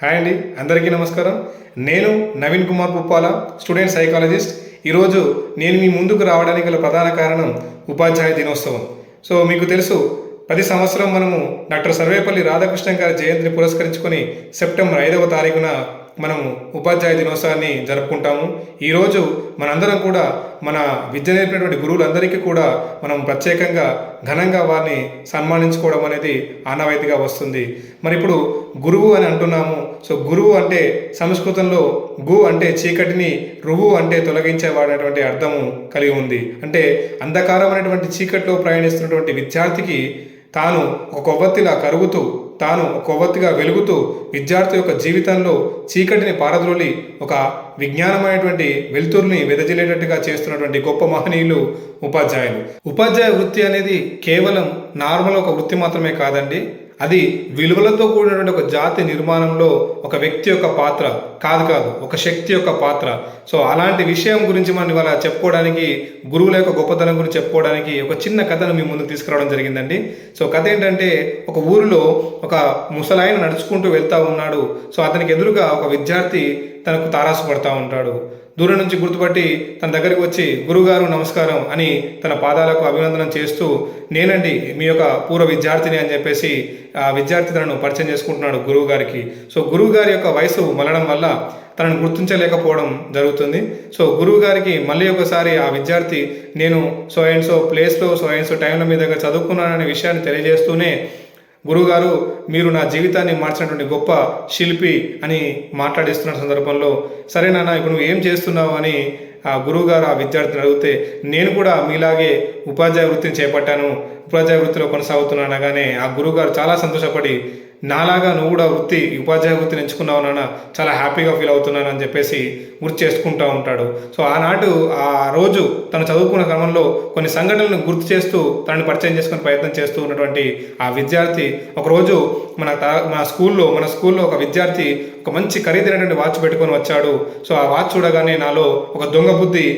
Hi అండి అందరికీ నమస్కారం. నేను నవీన్ కుమార్ పుప్పాల స్టూడెంట్ సైకాలజిస్ట్. ఈరోజు నేను మీ ముందుకు రావడానికి గల ప్రధాన కారణం ఉపాధ్యాయ దినోత్సవం. సో మీకు తెలుసు ప్రతి సంవత్సరం మనము డాక్టర్ సర్వేపల్లి రాధాకృష్ణన్ గారి జయంతిని పురస్కరించుకొని సెప్టెంబర్ ఐదవ తారీఖున మనం ఉపాధ్యాయ దినోత్సవాన్ని జరుపుకుంటాము. ఈరోజు మనందరం కూడా మన విద్య నేర్పినటువంటి గురువులందరికీ కూడా మనం ప్రత్యేకంగా ఘనంగా వారిని సన్మానించుకోవడం అనేది ఆనవాయితీగా వస్తుంది. మరి ఇప్పుడు గురువు అని అంటున్నాము. సో గురువు అంటే సంస్కృతంలో గు అంటే చీకటిని రువు అంటే తొలగించేవాడేటువంటి అర్థము కలిగి ఉంది. అంటే అంధకారం అనేటువంటి చీకట్లో ప్రయాణిస్తున్నటువంటి విద్యార్థికి తాను ఒక కొవ్వొత్తిలా కరుగుతూ తాను ఒక కొవ్వొత్తిగా వెలుగుతూ విద్యార్థి యొక్క జీవితంలో చీకటిని పారద్రోలి ఒక విజ్ఞానమైనటువంటి వెలుతురుని వెదజల్లేటట్టుగా చేస్తున్నటువంటి గొప్ప మహనీయులు ఉపాధ్యాయులు. ఉపాధ్యాయ వృత్తి అనేది కేవలం నార్మల్ ఒక వృత్తి మాత్రమే కాదండి. అది విలువలతో కూడినటువంటి ఒక జాతి నిర్మాణంలో ఒక వ్యక్తి యొక్క పాత్ర కాదు కాదు ఒక శక్తి యొక్క పాత్ర. సో అలాంటి విషయం గురించి మనం ఇవాళ చెప్పుకోవడానికి గురువుల యొక్క గొప్పతనం గురించి చెప్పుకోవడానికి ఒక చిన్న కథను మీ ముందుకు తీసుకురావడం జరిగిందండి. సో కథ ఏంటంటే ఒక ఊరిలో ఒక ముసలాయన నడుచుకుంటూ వెళ్తా ఉన్నాడు. సో అతనికి ఎదురుగా ఒక విద్యార్థి తనకు తారాసు పడతా ఉంటాడు. దూరం నుంచి గుర్తుపట్టి తన దగ్గరికి వచ్చి గురుగారు నమస్కారం అని తన పాదాలకు అభినందనం చేస్తూ నేనండి మీ యొక్క పూర్వ విద్యార్థిని అని చెప్పేసి ఆ విద్యార్థి తనను పరిచయం చేసుకుంటున్నాడు గురువు గారికి సో గురువు గారి యొక్క వయసు మలడం వల్ల తనను గుర్తించలేకపోవడం జరుగుతుంది. సో గురువు గారికి మళ్ళీ ఒకసారి ఆ విద్యార్థి నేను సో అండ్ సో ప్లేస్లో సో అండ్ సో టైంలో మీ దగ్గర చదువుకున్నాననే విషయాన్ని తెలియజేస్తూనే గురువుగారు మీరు నా జీవితాన్ని మార్చినటువంటి గొప్ప శిల్పి అని మాట్లాడిస్తున్న సందర్భంలో సరే నాన్న ఇప్పుడు నువ్వు ఏం చేస్తున్నావు? అని ఆ గురువుగారు ఆ విద్యార్థిని అడిగితే నేను కూడా మీలాగే ఉపాధ్యాయ వృత్తిని చేపట్టాను. ఉపాధ్యాయ వృత్తిలో కొనసాగుతున్నాను అనగానే ఆ గురువుగారు చాలా సంతోషపడి నాలాగా నువ్వు కూడా వృత్తి ఉపాధ్యాయ వృత్తిని ఎంచుకున్నావు నాన్న చాలా హ్యాపీగా ఫీల్ అవుతున్నాను అని చెప్పేసి గుర్తు చేసుకుంటూ ఉంటాడు. సో ఆనాడు ఆ రోజు తను చదువుకున్న క్రమంలో కొన్ని సంఘటనలను గుర్తు చేస్తూ తనని పరిచయం చేసుకునే ప్రయత్నం చేస్తూ ఉన్నటువంటి ఆ విద్యార్థి ఒకరోజు మన త మన స్కూల్లో మన స్కూల్లో ఒక విద్యార్థి ఒక మంచి ఖరీదైనటువంటి వాచ్ పెట్టుకొని వచ్చాడు. సో ఆ వాచ్ చూడగానే నాలో ఒక దొంగ బుద్ధి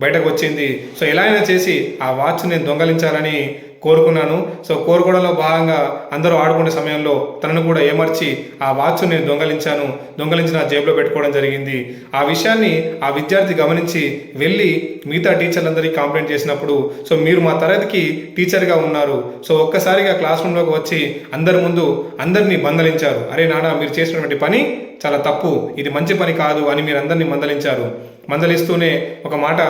బయటకు వచ్చింది. సో ఎలా అయినా చేసి ఆ వాచ్ నేను దొంగలించాలని కోరుకున్నాను. సో కోరుకోవడంలో భాగంగా అందరూ ఆడుకునే సమయంలో తనను కూడా ఏమర్చి ఆ వాచ్ నేను దొంగలించాను. దొంగలించి నా జేబులో పెట్టుకోవడం జరిగింది. ఆ విషయాన్ని ఆ విద్యార్థి గమనించి వెళ్ళి మిగతా టీచర్లందరికీ కంప్లైంట్ చేసినప్పుడు సో మీరు మా తరగతికి టీచర్గా ఉన్నారు. సో ఒక్కసారిగా క్లాస్ రూమ్లోకి వచ్చి అందరి ముందు అందరినీ మందలించారు అరే నాన్న మీరు చేసినటువంటి పని చాలా తప్పు. ఇది మంచి పని కాదు అని మీరు అందరినీ మందలించారు మందలిస్తూనే ఒక మాట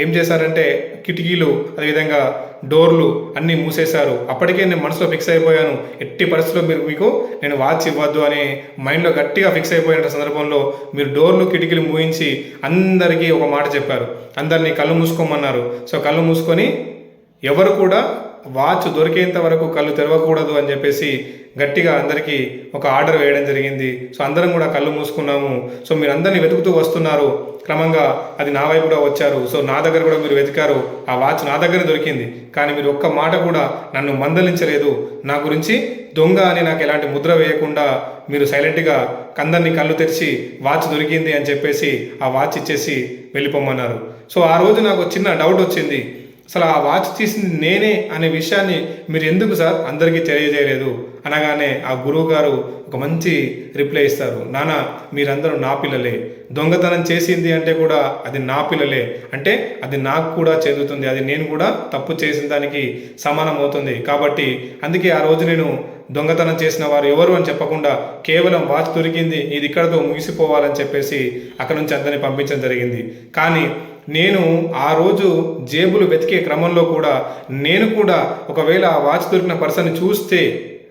ఏం చేశారంటే కిటికీలు అదేవిధంగా డోర్లు అన్నీ మూసేశారు. అప్పటికే నేను మనసులో ఫిక్స్ అయిపోయాను. ఎట్టి పరిస్థితుల్లో మీరు మీకు నేను వాచ్ ఇవ్వద్దు అని మైండ్లో గట్టిగా ఫిక్స్ అయిపోయిన సందర్భంలో మీరు డోర్లు కిటికీలు మూయించి అందరికీ ఒక మాట చెప్పారు. అందరినీ కళ్ళు మూసుకోమన్నారు. సో కళ్ళు మూసుకొని ఎవరు కూడా వాచ్ దొరికేంత వరకు కళ్ళు తెరవకూడదు అని చెప్పేసి గట్టిగా అందరికీ ఒక ఆర్డర్ వేయడం జరిగింది. సో అందరం కూడా కళ్ళు మూసుకున్నాము. సో మీరు అందరినీ వెతుకుతూ వస్తున్నారు. క్రమంగా అది నా వైపు కూడా వచ్చారు. సో నా దగ్గర కూడా మీరు వెతికారు. ఆ వాచ్ నా దగ్గర దొరికింది. కానీ మీరు ఒక్క మాట కూడా నన్ను మందలించలేదు. నా గురించి దొంగ అని నాకు ఎలాంటి ముద్ర వేయకుండా మీరు సైలెంట్గా కందరిని కళ్ళు తెరిచి వాచ్ దొరికింది అని చెప్పేసి ఆ వాచ్ ఇచ్చేసి వెళ్ళిపోమన్నారు. సో ఆ రోజు నాకు చిన్న డౌట్ వచ్చింది. అసలు ఆ వాచ్ తీసింది నేనే అనే విషయాన్ని మీరు ఎందుకు సార్ అందరికీ తెలియజేయలేదు? అనగానే ఆ గురువు గారు ఒక మంచి రిప్లై ఇస్తారు. నానా మీరందరూ నా పిల్లలే. దొంగతనం చేసింది అంటే కూడా అది నా పిల్లలే. అంటే అది నాకు కూడా చెందుతుంది. అది నేను కూడా తప్పు చేసిన దానికి సమానం అవుతుంది. కాబట్టి అందుకే ఆ రోజు నేను దొంగతనం చేసిన వారు ఎవరు అని చెప్పకుండా కేవలం వాచ్ దొరికింది ఇది ఇక్కడతో ముగిసిపోవాలని చెప్పేసి అక్కడ నుంచి అందరిని పంపించడం జరిగింది. కానీ నేను ఆ రోజు జేబులు వెతికే క్రమంలో కూడా నేను కూడా ఒకవేళ ఆ వాచ్ దొరికిన పర్సన్ చూస్తే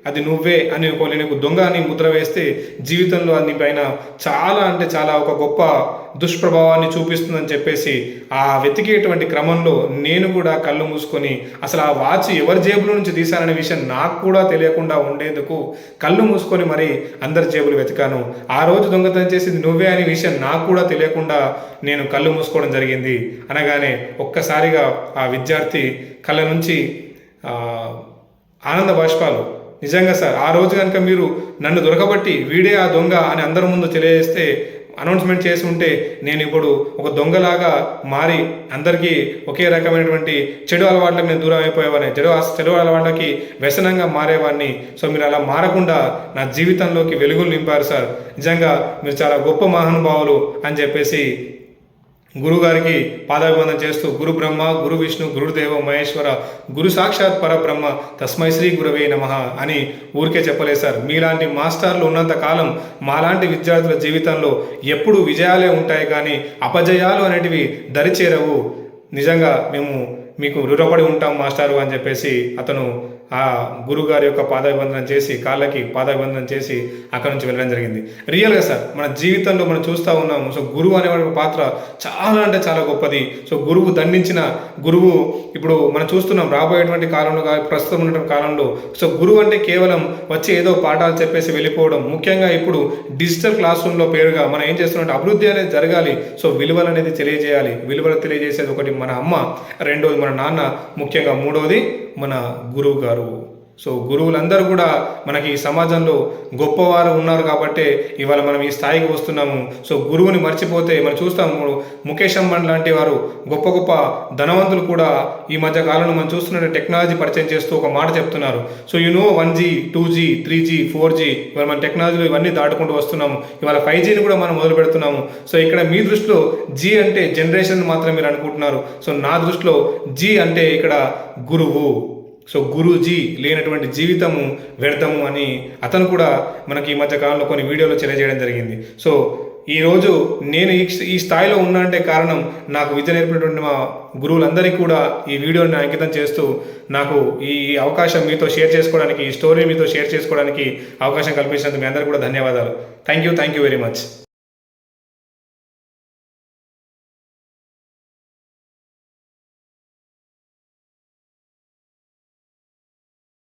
అది నువ్వే అని ఒక నీకు దొంగ అని ముద్ర వేస్తే జీవితంలో అది నీ పైన చాలా అంటే చాలా ఒక గొప్ప దుష్ప్రభావాన్ని చూపిస్తుందని చెప్పేసి ఆ వెతికేటువంటి క్రమంలో నేను కూడా కళ్ళు మూసుకొని అసలు ఆ వాచ్ ఎవరి జేబులో నుంచి తీశాననే విషయం నాకు కూడా తెలియకుండా ఉండేందుకు కళ్ళు మూసుకొని మరి అందరి జేబులు వెతికాను. ఆ రోజు దొంగతనం చేసింది నువ్వే అనే విషయం నాకు కూడా తెలియకుండా నేను కళ్ళు మూసుకోవడం జరిగింది. అనగానే ఒక్కసారిగా ఆ విద్యార్థి కళ్ళ నుంచి ఆనంద బాష్పాలు నిజంగా సార్ ఆ రోజు కనుక మీరు నన్ను దొరకబట్టి వీడే ఆ దొంగ అని అందరి ముందు తెలియజేస్తే అనౌన్స్మెంట్ చేసి ఉంటే నేను ఇప్పుడు ఒక దొంగలాగా మారి అందరికీ ఒకే రకమైనటువంటి చెడు అలవాట్ల నేను దూరం అయిపోయేవాడిని చెడు చెడు అలవాట్లకి వ్యసనంగా మారేవాడిని. సో మీరు అలా మారకుండా నా జీవితంలోకి వెలుగులు నింపారు సార్. నిజంగా మీరు చాలా గొప్ప మహానుభావులు అని చెప్పేసి గురుగారికి పాదాభివందనం చేస్తూ గురు బ్రహ్మ గురు విష్ణు గురుదేవ మహేశ్వర గురు సాక్షాత్ పరబ్రహ్మ తస్మై శ్రీ గురవే నమ అని ఊరికే చెప్పలేదు సార్. మీలాంటి మాస్టర్లు ఉన్నంత కాలం మాలాంటి విద్యార్థుల జీవితంలో ఎప్పుడు విజయాలే ఉంటాయి కానీ అపజయాలు అనేటివి దరిచేరవు. నిజంగా మేము మీకు రుణపడి ఉంటాం మాస్టారు అని చెప్పేసి అతను ఆ గురుగారి యొక్క పాదాభివందనం చేసి కాళ్ళకి పాదాభివందనం చేసి అక్కడ నుంచి వెళ్ళడం జరిగింది. రియల్గా సార్ మన జీవితంలో మనం చూస్తూ ఉన్నాము. సో గురువు అనేవాడి పాత్ర చాలా అంటే చాలా గొప్పది. సో గురువు దండించిన గురువు ఇప్పుడు మనం చూస్తున్నాం రాబోయేటువంటి కాలంలో ప్రస్తుతం ఉన్నటువంటి కాలంలో. సో గురువు అంటే కేవలం వచ్చి ఏదో పాఠాలు చెప్పేసి వెళ్ళిపోవడం. ముఖ్యంగా ఇప్పుడు డిజిటల్ క్లాస్ రూమ్లో పేరుగా మనం ఏం చేస్తున్నాం అభివృద్ధి అనేది జరగాలి. సో విలువలు అనేది తెలియజేయాలి. విలువలు తెలియజేసేది ఒకటి మన అమ్మ రెండోది మన నాన్న ముఖ్యంగా మూడోది మన గురువు గారు సో గురువులందరూ కూడా మనకి ఈ సమాజంలో గొప్పవారు ఉన్నారు కాబట్టే ఇవాళ మనం ఈ స్థాయికి వస్తున్నాము. సో గురువుని మర్చిపోతే మనం చూస్తాము ముఖేష్ అంబానీ లాంటి వారు గొప్ప గొప్ప ధనవంతులు కూడా ఈ మధ్య కాలంలో మనం చూస్తున్న టెక్నాలజీ పరిచయం చేస్తూ ఒక మాట చెప్తున్నారు. So you know one G two G three G four G ఇవాళ మన టెక్నాలజీలో ఇవన్నీ దాటుకుంటూ వస్తున్నాము. ఇవాళ ఫైవ్ జీని కూడా మనం మొదలు పెడుతున్నాము. సో ఇక్కడ మీ దృష్టిలో జీ అంటే జనరేషన్ మాత్రం మీరు అనుకుంటున్నారు. సో నా దృష్టిలో జీ అంటే ఇక్కడ గురువు. సో గురూజీ లేనటువంటి జీవితము వ్యర్థము అని అతను కూడా మనకి ఈ మధ్య కాలంలో కొన్ని వీడియోలు తెలియజేయడం జరిగింది. సో ఈరోజు నేను ఈ ఈ స్థాయిలో ఉన్నా అంటే కారణం నాకు విద్య నేర్పినటువంటి మా గురువులందరికీ కూడా ఈ వీడియోని అంకితం చేస్తూ నాకు ఈ ఈ అవకాశం మీతో షేర్ చేసుకోవడానికి ఈ స్టోరీ మీతో షేర్ చేసుకోవడానికి అవకాశం కల్పించినందుకు మీ అందరికీ కూడా ధన్యవాదాలు. Thank you thank you very much.